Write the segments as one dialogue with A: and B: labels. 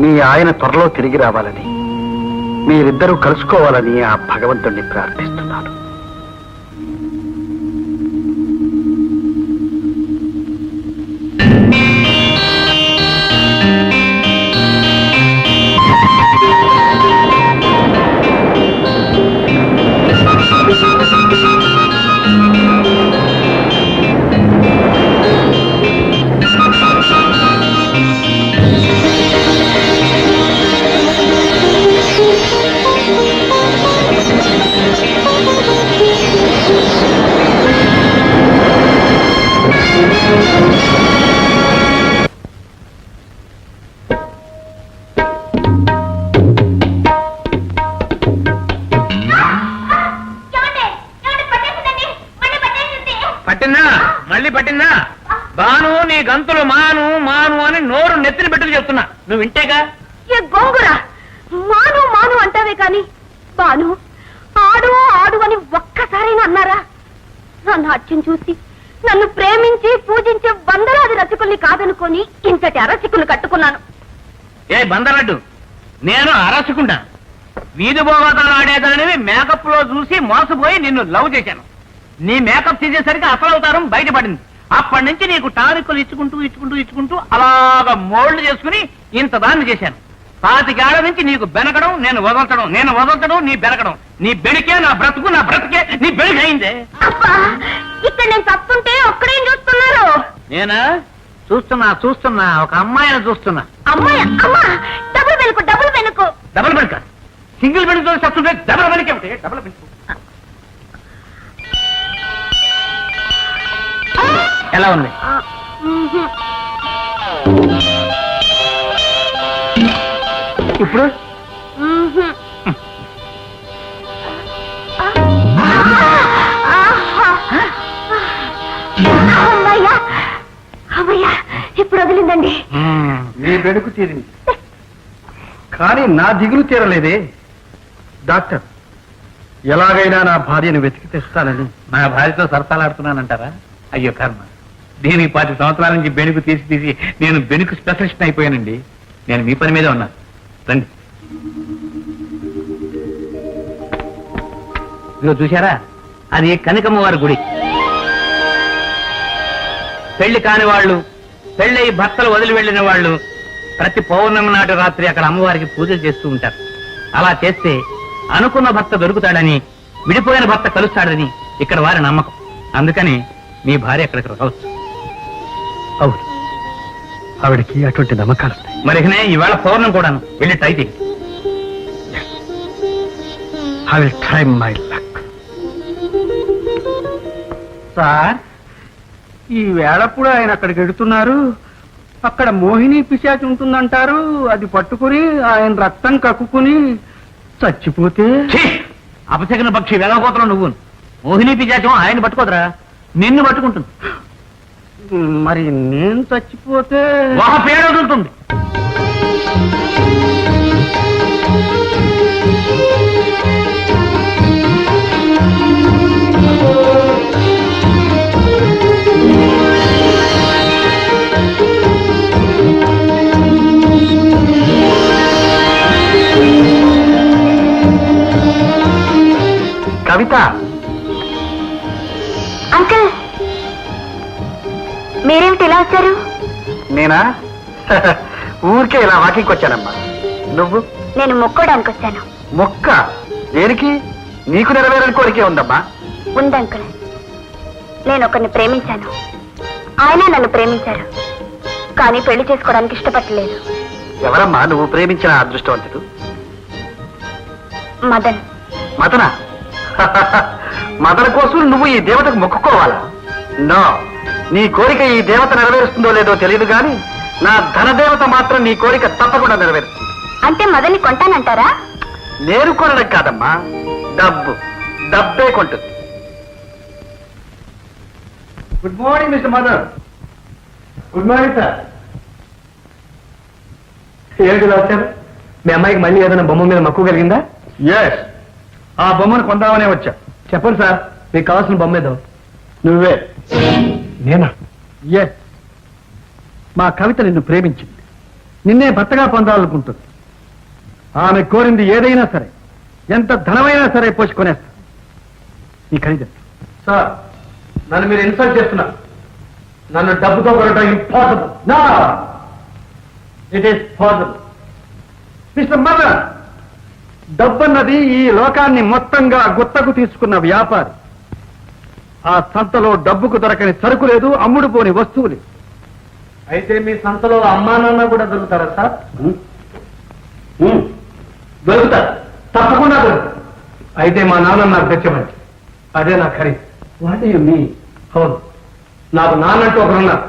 A: మీ ఆయన త్వరలో తిరిగి రావాలని మీరిద్దరూ కలుసుకోవాలని ఆ భగవంతుణ్ణి ప్రార్థిస్తున్నాను.
B: పట్టిందా? మళ్ళీ పట్టిందా? బాను నీ గంతులు మాను మాను అని నోరు నెత్తిన పెట్టుకు చెప్తున్నా. నువ్వు వింటేగా?
C: ఏ గోంగుర? మాను మాను అంటావే కాని బాను ఆడు ఆడు అని ఒక్కసారైనా అన్నారా? నా నాట్యం చూసి నన్ను ప్రేమించి పూజించే వందలాది రసికుల్ని కాదనుకొని ఇంతటి అరసికులు కట్టుకున్నాను.
B: ఏ బందరడ్డు నేను అరసుకుంటా. వీధి భోగతాలు ఆడేదానివి మేకప్లో చూసి మోసపోయి నిన్ను లవ్ చేశాను. నీ మేకప్ చేసేసరికి అసలవుతారం బయటపడింది. అప్పటి నుంచి నీకు టానికులు ఇచ్చుకుంటూ ఇచ్చుకుంటూ ఇచ్చుకుంటూ అలాగా మోల్డ్ చేసుకుని ఇంత దాన్ని చేశాను. పాతికేళ్ళ నుంచి నీకు బెనకడం నేను వదలటం నేను వదలటం నీ బెనకడం. నీ బెడికే నా బ్రతుకు నా బ్రతుకే నీ బెడికైందే
C: అబ్బా ఇక్కడ నేను తప్పుంటే ఒక్కడేం చూస్తున్నారు?
B: నేనా? చూస్తున్నా చూస్తున్నా ఒక అమ్మాయిని చూస్తున్నా.
C: అమ్మాయి అమ్మా డబుల్ వెనుకు డబుల్ వెనుకు
B: డబుల్ బెడ్ కాదు సింగిల్ బెడ్తో చెప్తుంటే డబుల్ బెడ్కే ఉంటాయి డబుల్ బెడ్ ఎలా ఉంది. ఇప్పుడు?
C: మ్మ్హ్మ్. అమ్మయ్యా అమ్మయ్యా ఇప్పుడు వదిలిందండి.
A: నీ బెడుకు తీరింది. కానీ నా దిగులు తీరలేదే. డాక్టర్ ఎలాగైనా నా భార్యను వెతికి తెస్తానని.
B: నా భార్యతో సరసాలాడుతున్నానంటారా? అయ్యో కర్మ. దీనికి పాతి సంవత్సరాల నుంచి బెణుకు తీసి తీసి నేను బెణుకు స్పెషలిస్ట్ అయిపోయానండి. నేను మీ పని మీదే ఉన్నాను రండి. ఇదిగో చూశారా? అది కనకమ్మవారి గుడి. పెళ్ళి కాని వాళ్ళు పెళ్ళై భర్తలు వదిలి వెళ్ళిన వాళ్ళు ప్రతి పౌర్ణమి నాటి రాత్రి అక్కడ అమ్మవారికి పూజలు చేస్తూ ఉంటారు. అలా చేస్తే అనుకున్న భర్త దొరుకుతాడని విడిపోయిన భర్త కలుస్తాడని ఇక్కడ వారి నమ్మకం. అందుకని మీ భార్య అక్కడికి రావచ్చు.
A: అవును. ఆవిడకి అటువంటి నమ్మకాలు
B: మరికనే ఈవేళ పౌర్ణం కూడాను. వెళ్ళి ట్రై చేయి
A: I will try my luck
D: sir ఈ వేళప్పుడు ఆయన అక్కడికి వెడుతున్నారు అక్కడ మోహిని పిశాచి ఉంటుందంటారు. అది పట్టుకుని ఆయన రక్తం కక్కుకుని చచ్చిపోతే!
B: అపశకన పక్షి వెలగపోతలు నువ్వు మోహిని పిజాచం ఆయన పట్టుకోదరా. నిన్ను పట్టుకుంటుంది.
D: మరి నేను చచ్చిపోతే
B: ఒక పేరు వదులుతుంది.
A: కవిత.
C: అంకుల్ మీరేమిటి ఇలా వచ్చారు
A: నేనా? ఊరికే ఇలా వాకింగ్ వచ్చానమ్మా నువ్వు?
C: నేను మొక్కోడానికి వచ్చాను
A: మొక్క? దేనికి? నీకు నెరవేరని కోరికే ఉందమ్మా.
C: ఉంది అంకుల్ నేను ఒకరిని ప్రేమించాను. ఆయన నన్ను ప్రేమించారు. కానీ పెళ్ళి చేసుకోవడానికి ఇష్టపడలేదు.
A: ఎవరమ్మా నువ్వు ప్రేమించిన అదృష్టవంతుడు?
C: మదన్.
A: మదన? మదన కోసం నువ్వు ఈ దేవతకు మొక్కుకోవాలా? నో. నీ కోరిక ఈ దేవత నెరవేరుస్తుందో లేదో తెలియదు కానీ నా ధనదేవత మాత్రం నీ కోరిక తప్పకుండా నెరవేరుస్తుంది.
C: అంటే మదన్ని కొంటానంటారా?
A: నేను కొనడం కాదమ్మా. డబ్బు. డబ్బే కొంటుంది. Good morning mister mother good morning sir ఏంటి వచ్చారు?
D: మీ అమ్మాయికి మళ్ళీ ఏదైనా బొమ్మ మీద మక్కువ కలిగిందా?
A: ఎస్ ఆ బొమ్మను కొందామనే వచ్చా.
D: చెప్పండి సార్ మీకు కావాల్సిన బొమ్మ ఏదో.
A: నువ్వే.
D: నేనా?
A: ఎస్ మా కవిత నిన్ను ప్రేమించింది. నిన్నే భర్తగా పొందాలనుకుంటుంది. ఆమె కోరింది ఏదైనా సరే ఎంత ధనమైనా సరే పోషుకొనేస్తా నీ ఖరీదు సార్ నన్ను మీరు ఇన్సల్ట్ చేస్తున్నారు. నన్ను డబ్బుతో కొనడం ఇంపాసిబుల్ నా! It is possible mister mother డబ్బన్నది ఈ లోకాన్ని మొత్తంగా గుత్తకు తీసుకున్న వ్యాపారి. ఆ సంతలో డబ్బుకు దొరకని సరుకు లేదు అమ్ముడు పోని వస్తువు లేదు. అయితే మీ సంతలో అమ్మా నాన్న కూడా దొరుకుతారా సార్? దొరుకుతారు. తప్పకుండా దొరుకుతారు. అయితే మా నాన్న నాకు తెచ్చమండి అదే నా ఖరీదు. వాట్ యు మీ అవును. నాకు నాన్నంటూ ఒకరు ఉన్నారు.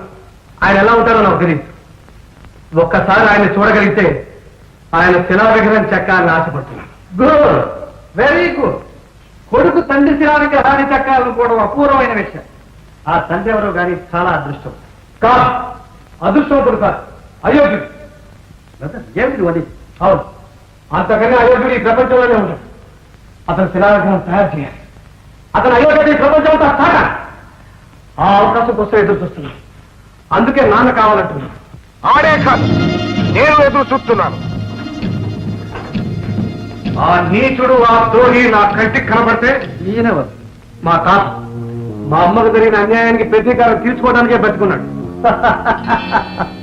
A: ఆయన ఎలా ఉంటారో నాకు తెలియదు ఒక్కసారి ఆయన చూడగలిగితే ఆయన శిలా విగ్రహం చెక్కాలని ఆశపడుతున్నాను. గుడ్ వెరీ గుడ్ కొడుకు తండ్రి శిలా హాని చెక్కాలని కూడా అపూర్వమైన విషయం. ఆ తండ్రి ఎవరో గారి చాలా అదృష్టం. కాదు అదృష్టవంతుడు కాదు అయోగ్యుడు ఏమిటి అది? అవును అంతకన్నా అయోగ్యుడు ఈ ప్రపంచంలోనే ఉంటాడు అతను శిలాగ్రహం తయారు చేయాలి. అతను అయోగ్యుడు ఈ ప్రపంచం అంతా ఆ అవకాశం కోసం ఎదురు చూస్తున్నాను. అందుకే నాన్న కావాలంటున్నాను.
E: ఆడే కాదు నేను ఎదురు చూస్తున్నాను.
A: ఆ నీచుడు ఆ ద్రోహి నా కంటికి కనబడితే ఈయనెవరు మా తాత. మా అమ్మకు జరిగిన అన్యాయానికి ప్రతీకారం తీర్చుకోవడానికే బతుకున్నాడు.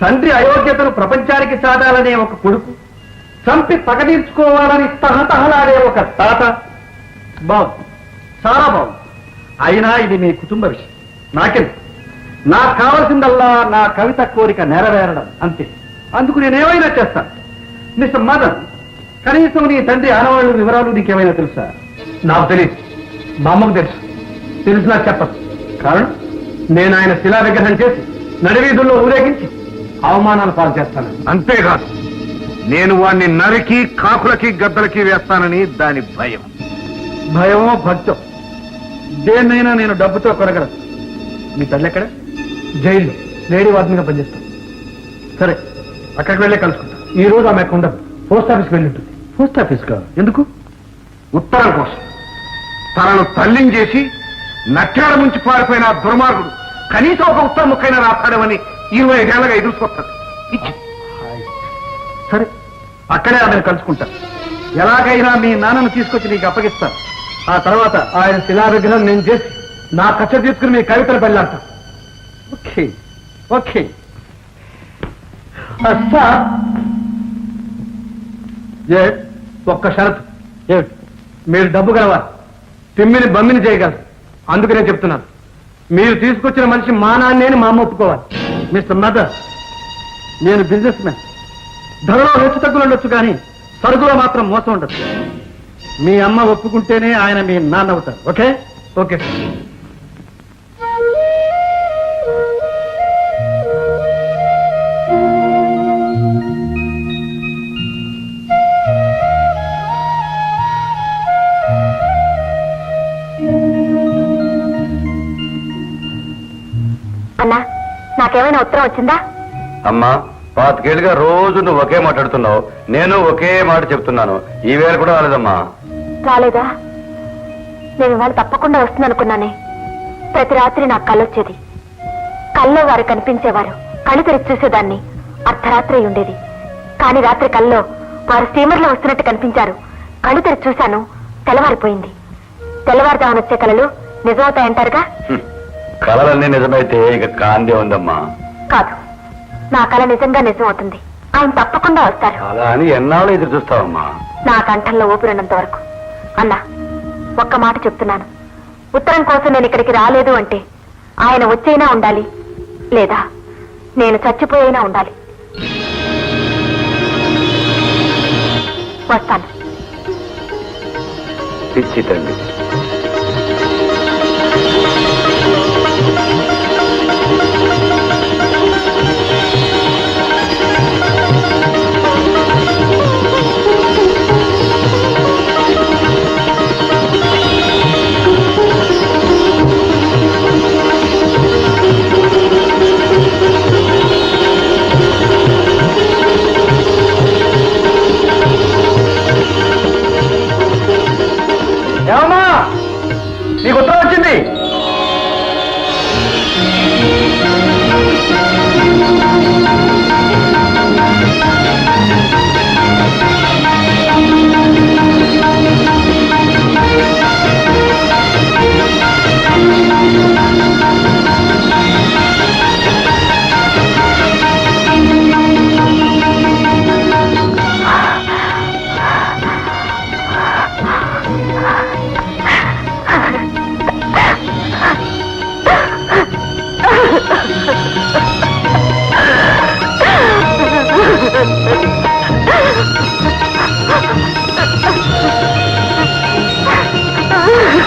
A: తండ్రి అయోగ్యతను ప్రపంచానికి సాధాలనే ఒక కొడుకు. చంపి పగదీర్చుకోవాలని తహతహలాడే ఒక తాత. బాగుంది చాలా బాగుంది అయినా ఇది మీ కుటుంబ విషయం. నాకెందుకు? నాకు కావలసిందల్లా నా కవిత కోరిక నెరవేరడం అంతే. అందుకు నేనేమైనా చేస్తాను. మిస్టర్ మదన్ కనీసం నీ తండ్రి ఆనవాళ్ళు వివరాలు నీకేమైనా తెలుసా? నాకు తెలియదు మా అమ్మకు తెలుసు. తెలిసినా చెప్పదు. కారణం నేను ఆయన శిలా విగ్రహం చేసి నడివీధుల్లో ఊరేగించి అవమానాలు పాలు చేస్తాను.
E: అంతేకాదు నేను వాణ్ణి నరికి కాకులకి గద్దలకి వేస్తానని దాని భయం.
A: భయమో భక్తం. దేన్నైనా నేను డబ్బుతో కొనగలను. మీ తల్లి ఎక్కడ? జైల్లో. లేడీ వార్డుగా పనిచేస్తాను. సరే అక్కడికి వెళ్ళే కలుసుకుంటా. ఈ రోజు ఆమె ఉండదు. పోస్ట్ ఆఫీస్కి వెళ్ళి ఉంటుంది పోస్ట్ ఆఫీస్ కా ఎందుకు?
E: ఉత్తరం కోసం. తనను తల్లిని చేసి నట్టాడ ముంచి పారిపోయిన దుర్మార్గుడు కనీసం ఒక ఉత్తరం ముక్కైనా రాస్తాడమని ఇరవై ఐదేళ్ళగా ఎదుర్కొస్తాడు ఇచ్చి.
A: సరే అక్కడే ఆమెను కలుసుకుంటా. ఎలాగైనా మీ నాన్నను తీసుకొచ్చి నీకు అప్పగిస్తాను ఆ తర్వాత ఆయన శిలా విగ్రహం నేను చేసి నా కచ్చ తీసుకుని మీ కవితలు పెళ్ళాడతా ఓకే ఓకే. అస్సా. ఏ? ఒక్క షరతు. మీరు డబ్బు గలవా? తిమ్మిని బమ్మిని చేయగలరు. అందుకు నేను చెప్తున్నాను. మీరు తీసుకొచ్చిన మనిషి మా నాన్నే మా అమ్మ ఒప్పుకోవాలి. మిస్టర్ మదర్ నేను బిజినెస్ మ్యాన్. ధరలో హెచ్చు తగ్గులు ఉండొచ్చు కానీ సరుకులో మాత్రం మోసం ఉండదు. మీ అమ్మ ఒప్పుకుంటేనే ఆయన మీ నాన్న అవుతారు. ఓకే? ఓకే
F: నాకేమైనా ఉత్తరం వచ్చిందా?
G: అమ్మా పాతికేళ్ళుగా రోజు నువ్వు ఒకే మాట్లాడుతున్నావు నేను ఒకే మాట చెప్తున్నాను. ఈ వేళ కూడా రాలేదమ్మా.
F: రాలేదా? నేను ఇవాళ తప్పకుండా వస్తుందనుకున్నానే. ప్రతి రాత్రి నాకు కళ్ళొచ్చేది. కల్లో వారు కనిపించేవారు. కళ్ళు తెరిచి చూసేదాన్ని. అర్ధరాత్రి ఉండేది. కానీ రాత్రి కల్లో వారు స్టీమర్లో వస్తున్నట్టు కనిపించారు. కళ్ళు తెరిచి చూశాను. తెల్లవారిపోయింది. తెల్లవారుదామని వచ్చే కళలు నిజమవుతాయంటారుగా?
G: హ్మ్. కలలన్నీ నిజమైతే ఇక కాందే ఉందమ్మా.
F: కాదు నా కళ నిజంగా నిజమవుతుంది. ఆయన తప్పకుండా వస్తారు.
G: అలా అని ఎన్నాళ్ళు ఎదురు చూస్తావమ్మా?
F: నా కంఠంలో ఊపిరినంత వరకు. అన్నా ఒక్క మాట చెప్తున్నాను. ఉత్తరం కోసం నేను ఇక్కడికి రాలేదు అంటే ఆయన వచ్చైనా ఉండాలి లేదా నేను చచ్చిపోయినా ఉండాలి. వస్తాను.
G: పిచ్చి తండ్రి
A: ఏమమ్మా?
F: నీకు ఉత్తరం వచ్చింది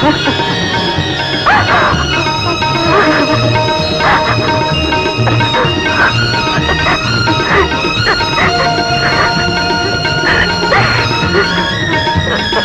F: हाँ